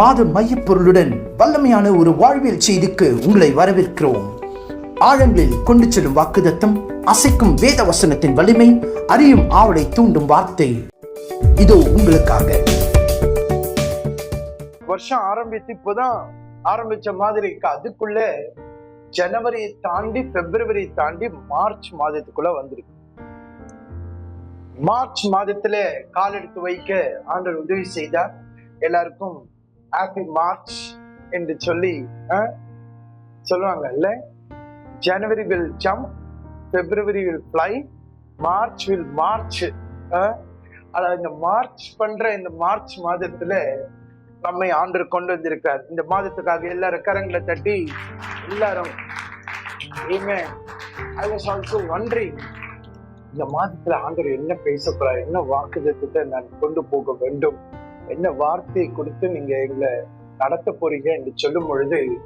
மாத மையப்பொருளுடன் வல்லமையான ஒரு வாழ்வியல் செய்திக்கு உங்களை வரவேற்கிறோம். ஆழங்களில் கொண்டு செல்லும் வாக்குதத்தம் அசைக்கும் வேத வசனத்தின் வலிமை அறியும் ஆவலை தூண்டும் வார்த்தை. இதோ உங்களுக்காக. வருஷம் ஆரம்பித்து இப்போதான் ஆரம்பிச்ச மாதிரி இருக்கு. அதுக்குள்ள ஜனவரியை தாண்டி பிப்ரவரி தாண்டி மார்ச் மாதத்துக்குள்ள வந்திருக்கு. மார்ச் மாதத்துல கால் எடுத்து வைக்க ஆண்டர் உதவி செய்தார். எல்லாருக்கும் ஹாப்பி மார்ச் என்று சொல்லி சொல்லுவாங்க சொல்லுவாங்கல்ல January will jump February will fly March will march அதாவது இந்த மார்ச் பண்ற இந்த மார்ச் மாதத்துல நம்மை ஆண்டு கொண்டு வந்திருக்கார். இந்த மாதத்துக்காக எல்லாரும் கரங்களை தட்டி எல்லாரும் ஐ I was also இந்த மாதத்துல ஆண்டவர் என்ன பேச போறார் என்ன வாக்குதத்தை நான் கொண்டு போக வேண்டும்? என்ன வார்த்தை கொடுத்து நீங்க எங்களை நடத்த போறீங்க என்று சொல்லும் பொழுது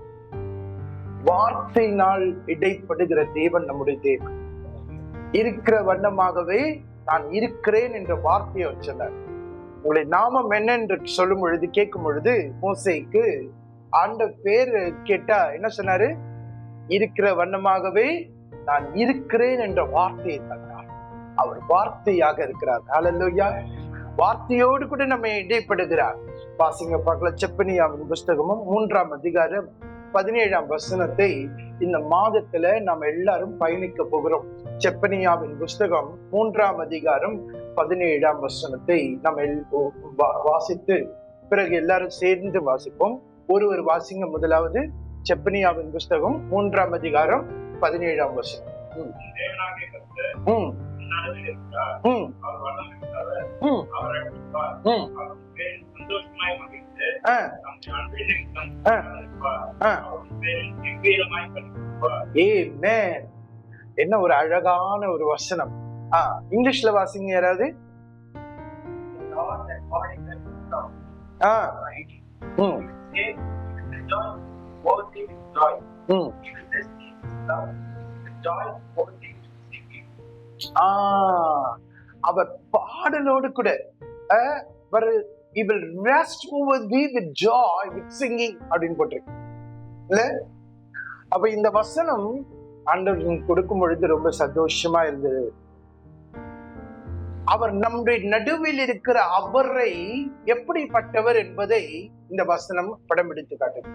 வார்த்தையினால் இடைப்படுகிற தேவன் நம்முடைய தேவன். இருக்கிற வண்ணமாகவே நான் இருக்கிறேன் என்ற வார்த்தையை சொன்னார். உங்களை நாமம் என்ன என்று சொல்லும் பொழுது கேட்கும் பொழுது மோசைக்கு ஆண்ட பேர் கேட்டா என்ன சொன்னாரு? இருக்கிற வண்ணமாகவே நான் இருக்கிறேன் என்ற வார்த்தையை தந்தார். அவர் வார்த்தையாக இருக்கிறார். ஹalleluya வார்த்தையோடு கூட நம்ம இடைப்படுகிறார். வாசிங்க பார்க்கல செப்பனியாவின் புஸ்தகமும் மூன்றாம் அதிகாரம் பதினேழாம் வசனத்தை இந்த மாதத்துல நம்ம எல்லாரும் பயணிக்க போகிறோம். செப்பனியாவின் புஸ்தகம் மூன்றாம் அதிகாரம் பதினேழாம் வசனத்தை நம்ம வாசித்து பிறகு எல்லாரும் சேர்ந்து வாசிப்போம். ஒருவர் வாசிங்க முதலாவது செப்பனியாவின் புஸ்தகம் மூன்றாம் அதிகாரம் பதினேழாம் வசனம். ம். என்ன ஒரு அழகான ஒரு வசனம். இங்கிலீஷ்ல வாசிங்க யாராவது? ஆ. அவர் பாடலோடு கூட அஹ், அவர் he will rest over thee with joy with singing அப்படின்னு போட்டிருக்கு. இல்ல? அப்ப இந்த வசனம் ஆண்டவர் கொடுக்கும் பொழுது ரொம்ப சந்தோஷமா இருந்தது. அவர் நம்முடைய நடுவில் இருக்கிற அவரை எப்படிப்பட்டவர் என்பதை இந்த வசனம் படம் பிடித்து காட்டுது.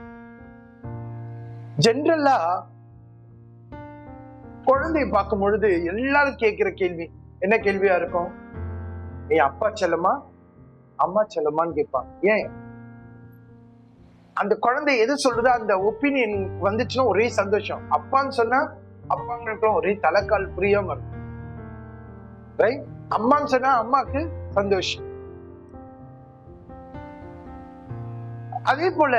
ஜென்ரலா குழந்தை பார்க்கும் பொழுது எல்லாரும் கேட்கிற கேள்வி என்ன கேள்வியா இருக்கும்? நீ அப்பா செல்லமா? அம்மா செல்லமான்னு கேட்பான். ஏன்? அந்த குழந்தை எது சொல்றது அந்த ஒப்பீனியன் வந்துச்சுன்னா ஒரே சந்தோஷம். அப்பான்னு சொன்னா அப்பாங்களுக்கும் ஒரே தலைக்கால் புரியாம இருக்கும். ரைட் அம்மான்னு சொன்னா அம்மாக்கு சந்தோஷம். அதே போல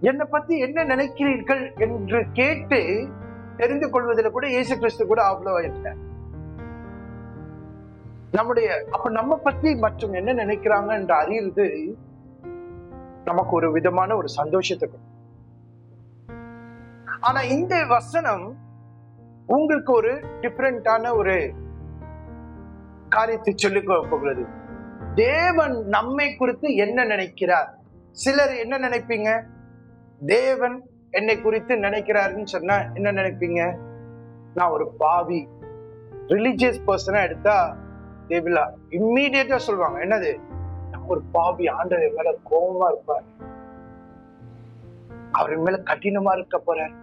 என்னை பத்தி என்ன நினைக்கிறீர்கள் என்று கேட்டு தெரிந்து கொள்வதில் கூட இயேசு கிறிஸ்து கூட அவ்வளவு இல்லை. நம்முடைய அப்ப நம்ம பத்தி மற்றும் என்ன நினைக்கிறாங்க என்று அறியுறது நமக்கு ஒரு விதமான ஒரு சந்தோஷத்தை ஆனா இந்த வசனம் உங்களுக்கு ஒரு டிஃப்ரெண்டான ஒரு காரியத்தை சொல்லிக் போகிறது தேவன் நம்மை குறித்து என்ன நினைக்கிறார்? சிலர் என்ன நினைப்பீங்க? தேவன் என்னை குறித்து நினைக்கிறாருன்னு சொன்னா என்ன நினைப்பீங்க? நான் ஒரு பாவி ரிலீஜியஸ் பர்சனா எடுத்தா தேவிலா இம்மீடியட்டா சொல்லுவாங்க. என்னது? நான் ஒரு பாவி ஆண்டவர் மேல கோபமா இருப்பார். அவர் மேல கடினமா இருக்க போறார்.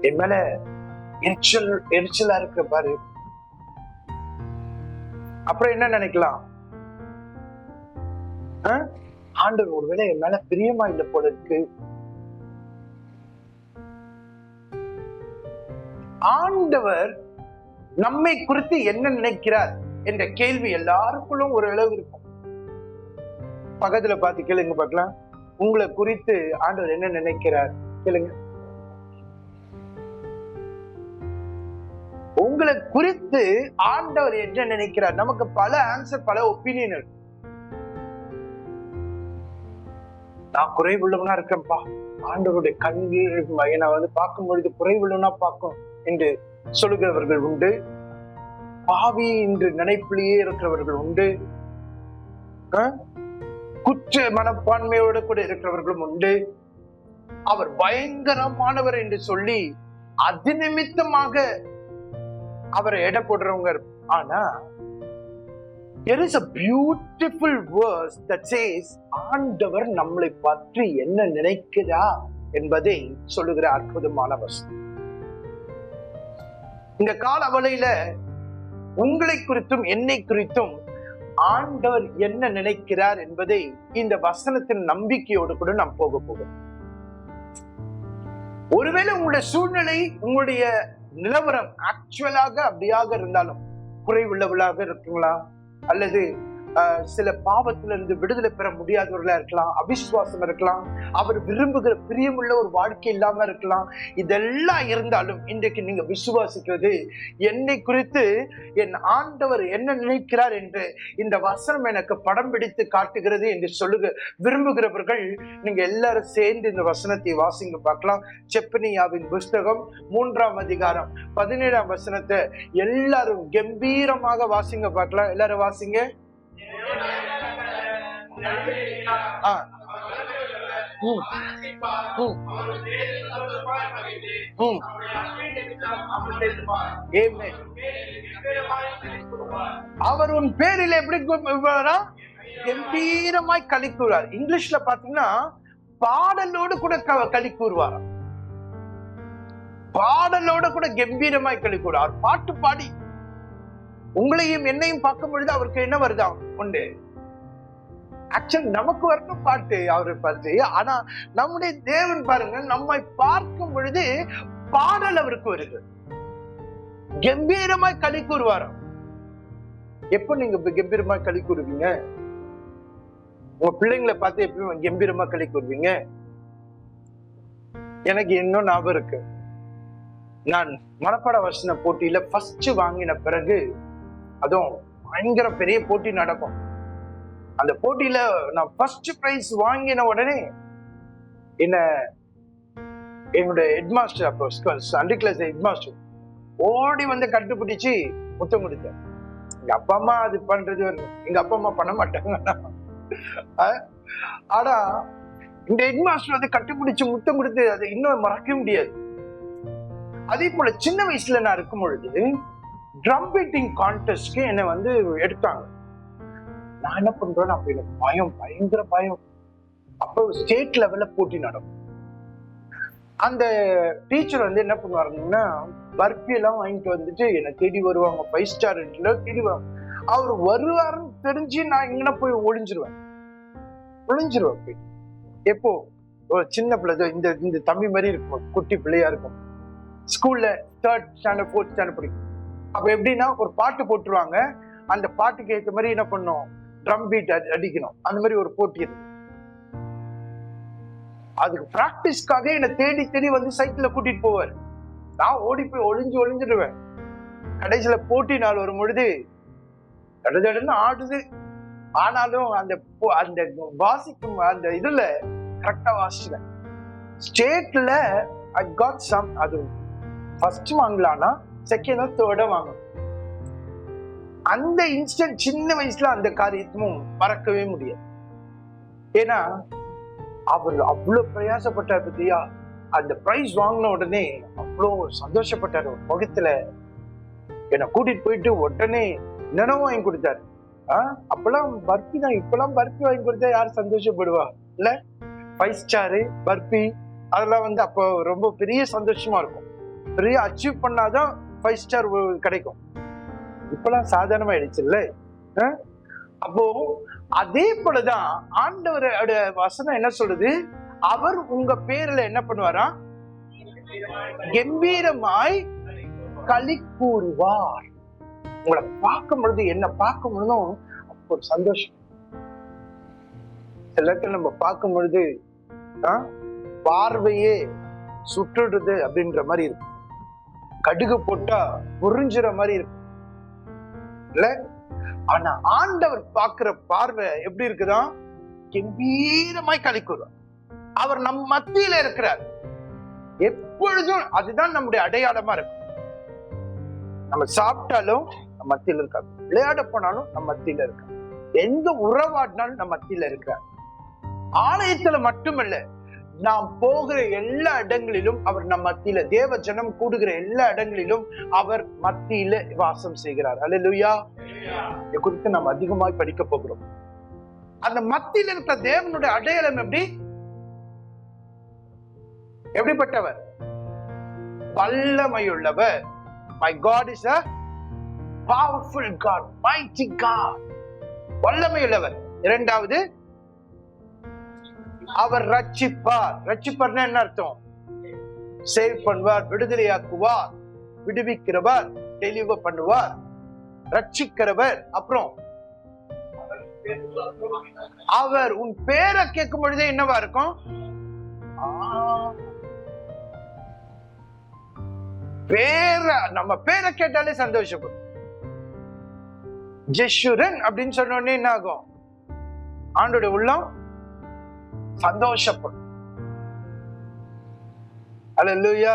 என் மேல எரிச்சல் எரிச்சலா இருக்க பாரு. அப்புறம் என்ன நினைக்கலாம்? ஆண்டவர் ஒருவேளை என் மேல பிரியமா இல்லை போல இருக்கு. ஆண்டவர் நம்மை குறித்து என்ன நினைக்கிறார் என்ற கேள்வி எல்லாருக்குள்ளும் ஒரு அளவு இருக்கும். பக்கத்துல பார்த்து கேளுங்க பார்க்கலாம். உங்களை குறித்து ஆண்டவர் என்ன நினைக்கிறார் கேளுங்க. உங்களை குறித்து ஆண்டவர் என்ன நினைக்கிறார்? நமக்கு பல ஆன்சர் பல ஒப்பீனியன் இருக்கு. நான் குறைவுள்ளவனா இருக்கேன்ப்பா. ஆண்டவருடைய கண்கள் என்னை வந்து பார்க்கும் பொழுது குறைவுள்ளவனா பார்க்கும். என்று சொல்லுகிறவர்கள் உண்டு. பாவி என்று நினைப்பிலேயே இருக்கிறவர்கள் உண்டு. குற்ற மனப்பான்மையோடு கூட இருக்கிறவர்களும் உண்டு. அவர் பயங்கரமானவர் என்று சொல்லி அது நிமித்தமாக அவரை எடை போடுறவங்க ஆனா there is a beautiful verse that says ஆண்டவர் நம்மளை பற்றி என்ன நினைக்கிறா என்பதை சொல்லுகிற அற்புதமான வசனம். இந்த கால அவலையில உங்களை குறித்தும் என்னை குறித்தும் ஆண்டவர் என்ன நினைக்கிறார் என்பதை இந்த வசனத்தின் நம்பிக்கையோடு கூட நாம் போக போகும் ஒருவேளை உங்களுடைய சூழ்நிலை உங்களுடைய நிலவரம் ஆக்சுவலாக அப்படியாக இருந்தாலும் குறைவுள்ளவளாக இருக்குங்களா? அல்லது சில பாவத்திலிருந்து விடுதலை பெற முடியாதவர்களா இருக்கலாம் அவிசுவாசம் இருக்கலாம் அவர் விரும்புகிற பிரியமுள்ள ஒரு வாழ்க்கை இல்லாம இருக்கலாம். இதெல்லாம் இருந்தாலும் இன்றைக்கு நீங்க விசுவாசிக்கிறது என்னை குறித்து என் ஆண்டவர் என்ன நினைக்கிறார் என்று இந்த வசனம் எனக்கு படம் பிடித்து காட்டுகிறது என்று சொல்லுக. விரும்புகிறவர்கள் நீங்க எல்லாரும் சேர்ந்து இந்த வசனத்தை வாசிங்க பார்க்கலாம். செப்பனியாவின் புஸ்தகம் மூன்றாம் அதிகாரம் பதினேழாம் வசனத்தை எல்லாரும் கம்பீரமாக வாசிங்க பார்க்கலாம். எல்லாரும் வாசிங்க. அவர் உன் பேரில் எப்படி? கம்பீரமாய் களி கூறுவார் இங்கிலீஷ்ல பாத்தீங்கன்னா பாடலோடு கூட களி கூறுவார் பாடலோட கூட கம்பீரமாய் களி கூறுவார் பாட்டு பாடி உங்களையும் என்னையும் பார்க்கும் பொழுது அவருக்கு என்ன வருதா? உண்டு. ஆக்சுவல் நமக்கு வரணும் பாட்டு அவரை பார்த்து. ஆனா நம்முடைய தேவன் பாருங்க நம்மை பார்க்கும் பொழுது பாடல் அவருக்கு வருது. கம்பீரமாய் களி கூறுவாராம் எப்போ நீங்க கம்பீரமா களி கூறுவீங்க? உங்க பிள்ளைங்களை பார்த்து எப்பயும் கம்பீரமா களி கூறுவீங்க? எனக்கு இன்னும் ஞாபகம் இருக்கு. நான் மனப்பாட வசன போட்டியில ஃபர்ஸ்ட் வாங்கின பிறகு அதுவும் பயங்கர பெரிய போட்டி நடக்கும். அந்த போட்டியில நான் ஃபர்ஸ்ட் பிரைஸ் வாங்கின உடனே என்ன என்னுடைய ஹெட்மாஸ்டர் அப்போ சண்டே கிளாஸ் ஹெட்மாஸ்டர் ஓடி வந்து கண்டுபிடிச்சு முத்தம் கொடுத்தேன் எங்க அப்பா அம்மா அது பண்றது எங்க அப்பா அம்மா பண்ண மாட்டாங்க. ஆனா இந்த ஹெட்மாஸ்டர் வந்து கட்டுப்பிடிச்சு முத்தம் கொடுத்து அதை இன்னும் மறக்க முடியாது. அதே போல சின்ன வயசுல நான் இருக்கும் பொழுது ட்ரம் பீட்டிங் கான்டெஸ்ட்க்கு என்னை வந்து எடுத்தாங்க. நான் என்ன பண்றேன் அப்ப எனக்கு பயம் பயங்கர பயம். அப்போ ஸ்டேட் லெவல்ல போட்டி நடக்கும். அந்த டீச்சர் வந்து என்ன பண்ணுவாருன்னா பர்பி எல்லாம் வாங்கிட்டு வந்துட்டு என்னை தேடி வருவாங்க ஃபைவ் ஸ்டார் தேடி வருவாங்க. அவர் வருவாருன்னு தெரிஞ்சு நான் இங்கே போய் ஒளிஞ்சிருவேன். ஒளிஞ்சிருவேன் போய். எப்போ? ஒரு சின்ன பிள்ளை இந்த இந்த தம்பி மாதிரி இருக்கும் குட்டி பிள்ளையா இருக்கும். ஸ்கூல்ல தேர்ட் ஸ்டாண்டர்ட் ஃபோர்த் ஸ்டாண்டர்ட் படிக்கும். அப்போ எப்படின்னா ஒரு பாட்டு போட்டுருவாங்க. அந்த பாட்டுக்கு ஏற்ற மாதிரி என்ன பண்ணும்? ட்ரம் பீட் அடிக்கணும். அந்த மாதிரி ஒரு போட்டி இருக்கு அதுக்கு பிராக்டிஸ்க்காக என்னை தேடி தேடி வந்து சைக்கிளில் கூட்டிட்டு போவார். நான் ஓடி போய் ஒளிஞ்சு ஒளிஞ்சிடுவேன். கடைசியில போட்டி நாள் வரும் பொழுது தடதடன்னு ஆடுது. ஆனாலும் அந்த போ- அந்த வாசிக்கும் அந்த இதுல கரெக்டா வாசிச்சேன் ஸ்டேட்ல ஐ காட் சம் அது ஃபர்ஸ்ட் வாங்கலாம்னா செகண்ட் தேர்டா வாங்கணும். அந்த இன்ஸ்டன்ட் சின்ன வயசுல அந்த காரியத்தமும் மறக்கவே முடியாது. ஏன்னா அவர் அவ்வளவு பிரயாசப்பட்டார் பத்தியா? அந்த பிரைஸ் வாங்கின உடனே அவ்வளோ சந்தோஷப்பட்டார். ஒரு முகத்துல என்னை கூட்டிட்டு போயிட்டு உடனே நினைவு வாங்கி கொடுத்தாரு. ஆஹ் அப்பெல்லாம் பர்பி தான். இப்பெல்லாம் பர்பி வாங்கி கொடுத்தா யார் சந்தோஷப்படுவா? இல்ல? Five star barfi. அதெல்லாம் வந்து அப்போ ரொம்ப பெரிய சந்தோஷமா இருக்கும். பெரிய அச்சீவ் பண்ணாதான் ஃபைவ் ஸ்டார் கிடைக்கும். இப்பெல்லாம் சாதாரணமாயிடுச்சு இல்ல? அப்போ அதே போலதான் ஆண்டவரோட வசனம் என்ன சொல்றது அவர் உங்க பேர்ல என்ன பண்ணுவாரா? கம்பீரமாய் களி கூறுவார் உங்களை பார்க்கும் பொழுது என்ன பார்க்கும் பொழுதும் ஒரு சந்தோஷம். சில நம்ம பார்க்கும் பொழுது பார்வையே சுற்றுடுது அப்படின்ற மாதிரி இருக்கும். கடுகு போட்டா புரிஞ்சுற மாதிரி இருக்கும். இல்ல? ஆனா ஆண்டவர் பார்க்கிற பார்வை எப்படி இருக்குதான் கம்பீரமாய் கலிக்குறார் அவர் நம் மத்தியில இருக்கிறார். எப்பொழுதும் அதுதான் நம்முடைய அடையாளமா இருக்கும். நம்ம சாப்பிட்டாலும் நம்ம மத்தியில இருக்காங்க விளையாட போனாலும் நம்ம மத்தியில இருக்காங்க எந்த உறவாடினாலும் நம்ம மத்தியில இருக்கிறார் ஆலயத்துல மட்டுமல்ல நாம் போகிற எல்லா இடங்களிலும் அவர் நம் மத்தியில தேவ ஜனம் கூடுகிற எல்லா இடங்களிலும் அவர் மத்தியில வாசம் செய்கிறார். அல்லேலூயா இதை குறித்து நாம் அதிகமாய் படிக்க போகிறோம். அந்த மத்தியில் இருக்கிற தேவனுடைய அடையாளம் எப்படி? எப்படிப்பட்டவர்? வல்லமையுள்ளவர். My God is a powerful God mighty God வல்லமையுள்ளவர். இரண்டாவது அவர் ரட்சிப்பார். ரட்சிப்பார்னா என்ன அர்த்தம்? சேவ் பண்ணுவார் விடுதலையாக்குவார் விடுவிக்கிறவர் தெளிவு பண்ணுவார் ரட்சிக்கிறவர். அப்புறம் அவர் உன் பேரை கேட்கும் பொழுதே என்னவா இருக்கும்? ஆ. பேரை நம்ம பேரை கேட்டாலே சந்தோஷப்படும். ஜெஷுரன் அப்படின்னு சொன்ன உடனே என்ன ஆகும்? ஆண்டோட உள்ளம் சந்தோஷப்படும். அல்லா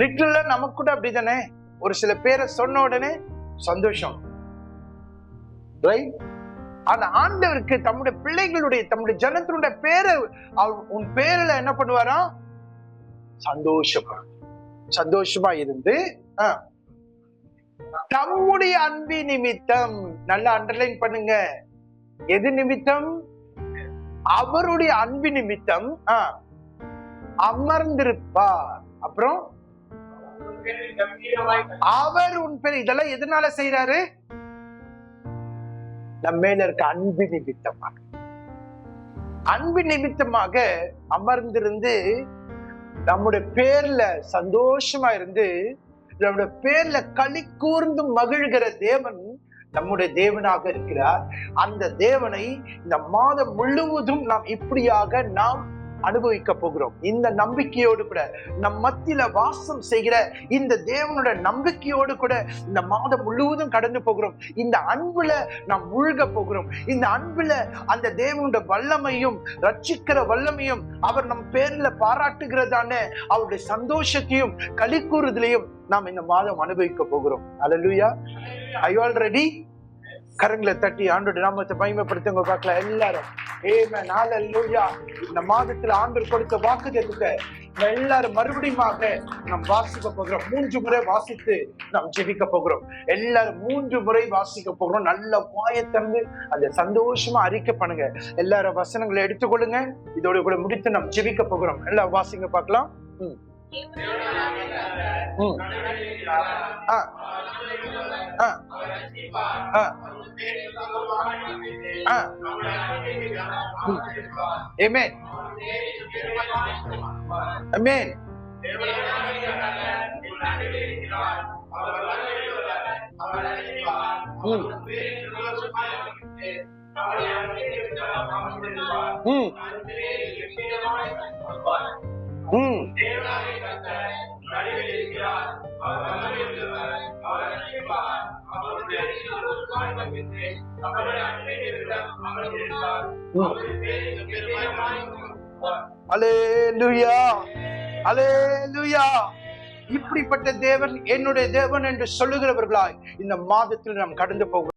லிட்டில் நமக்கு கூட அப்படிதானே? ஒரு சில பேரை சொன்ன உடனே சந்தோஷம். ரைட் ஆண்டவருக்கு தம்முடைய பிள்ளைகளுடைய தம்முடைய ஜனத்தினுடைய பேரை அவர் உன் பேரில் என்ன பண்ணுவாரா? சந்தோஷப்படும். சந்தோஷமா இருந்து தம்முடைய அன்பி நிமித்தம் நல்லா அண்டர்லைன் பண்ணுங்க. எது நிமித்தம்? அவருடைய அன்பு நிமித்தம் அமர்ந்திருப்பார். அப்புறம்? அவர் உன் பேர் இதெல்லாம் எதனால செய்யறாரு நம்ம மேல இருக்க அன்பு நிமித்தமாக. அன்பு நிமித்தமாக அமர்ந்திருந்து நம்முடைய பேர்ல சந்தோஷமா இருந்து நம்முடைய பேர்ல களி கூர்ந்து மகிழ்கிற தேவன் நம்முடைய தேவனாக இருக்கிறார். அந்த தேவனை இந்த மாதம் முழுவதும் நாம் இப்படியாக நாம் அனுபவிக்க போகிறோம். இந்த நம்பிக்கையோடு கூட நம் மத்தியில வாசம் செய்கிற இந்த தேவனோட நம்பிக்கையோடு கூட இந்த மாதம் முழுவதும் கடந்து போகிறோம். இந்த அன்புல நாம் மூழ்க போகிறோம். இந்த அன்புல அந்த தேவனோட வல்லமையும் ரட்சிக்கிற வல்லமையும் அவர் நம் பேர்ல பாராட்டுகிறதான அவருடைய சந்தோஷத்தையும் களி கூறுதலையும் நாம் இந்த மாதம் அனுபவிக்க போகிறோம். அலலுயா ஐ ஆல்ரெடி கரங்களை தட்டி ஆண்டோட நாமத்தை மகிமைப்படுத்துங்க பார்க்கலாம் எல்லாரும். ஏமே நாள லூயா இந்த மாதத்துல ஆண்டு கொடுத்த வாக்கு நம்ம எல்லாரும் மறுபடியுமாக நாம் வாசிக்க போகிறோம். மூன்று முறை வாசித்து நாம் ஜெபிக்க போகிறோம். எல்லாரும் மூன்று முறை வாசிக்க போகிறோம். நல்ல வாயை திறந்து அந்த சந்தோஷமா அறிக்கை பண்ணுங்க. எல்லாரும் வசனங்களை எடுத்துக்கொள்ளுங்க. இதோட கூட முடித்து நாம் ஜெபிக்க போகிறோம். எல்லாம் வாசிங்க பார்க்கலாம். ம். ம். ஆ. ஆ. ஆ. ஆ. ம். Amen. Amen. ம். ம். ம். இப்படிப்பட்ட தேவன் என்னுடைய தேவன் என்று சொல்லுகிறவர்களாய் இந்த மாதத்தில் நாம் கடந்து போகிறோம்